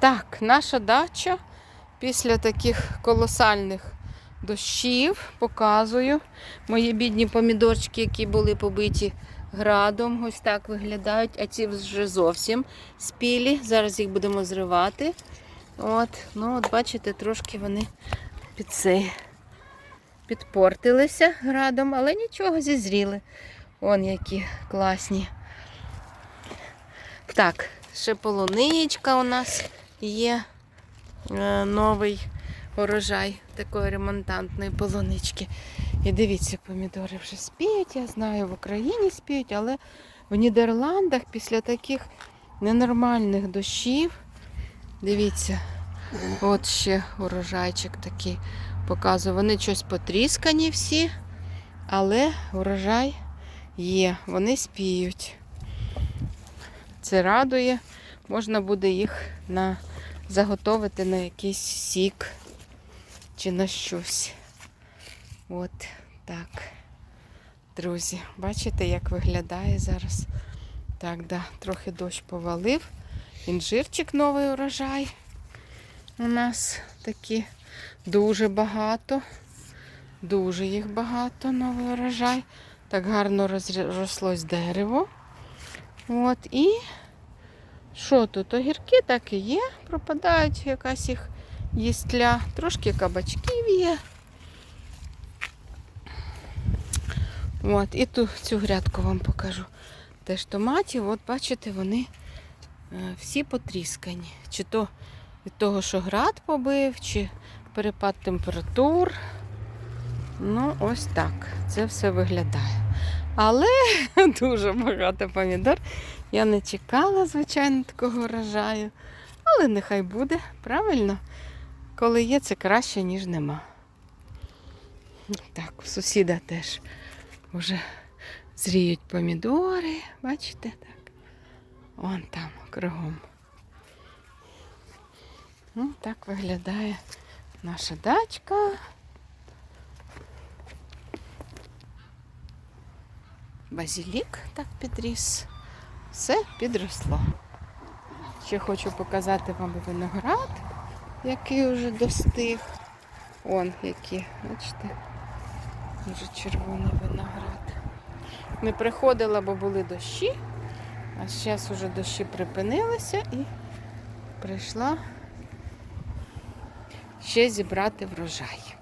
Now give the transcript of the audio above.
Так, наша дача після таких колосальних дощів показую. Мої бідні помідорчики, які були побиті градом, ось так виглядають, а ці вже зовсім спілі. Зараз їх будемо зривати. От, ну от бачите, трошки вони під цей підпортилися градом, але нічого зізріли. Вон які класні. Так, ще полуничка у нас є е, новий урожай такої ремонтантної полунички. І дивіться, помідори вже спіють, я знаю, в Україні спіють, але в Нідерландах після таких ненормальних дощів, дивіться, от ще урожайчик такий показую. Вони щось потріскані всі, але урожай є, вони спіють. Це радує. Можна буде їх на... заготовити на якийсь сік чи на щось. От так. Друзі, бачите, як виглядає зараз? Так, да, трохи дощ повалив. Інжирчик новий урожай. У нас такі дуже багато. Дуже їх багато, новий урожай. Так гарно розрослось дерево. От і що тут? Огірки так і є, пропадають якась їх їстля. Трошки кабачків є. От, і ту цю грядку вам покажу. Теж томатів, от бачите, вони е, всі потріскані. Чи то від того, що град побив, чи перепад температур. Ну, ось так. Це все виглядає. Але дуже багато помідор. Я не чекала, звичайно, такого врожаю. Але нехай буде, правильно? Коли є, це краще, ніж нема. Так, у сусіда теж вже зріють помідори. Бачите, так? Вон там, кругом. Ну, так виглядає наша дачка. Базілік так підріс. Все підросло. Ще хочу показати вам виноград, який вже достиг. Он який, бачите, дуже червоний виноград. Не приходила, бо були дощі, а зараз вже дощі припинилися і прийшла ще зібрати врожай.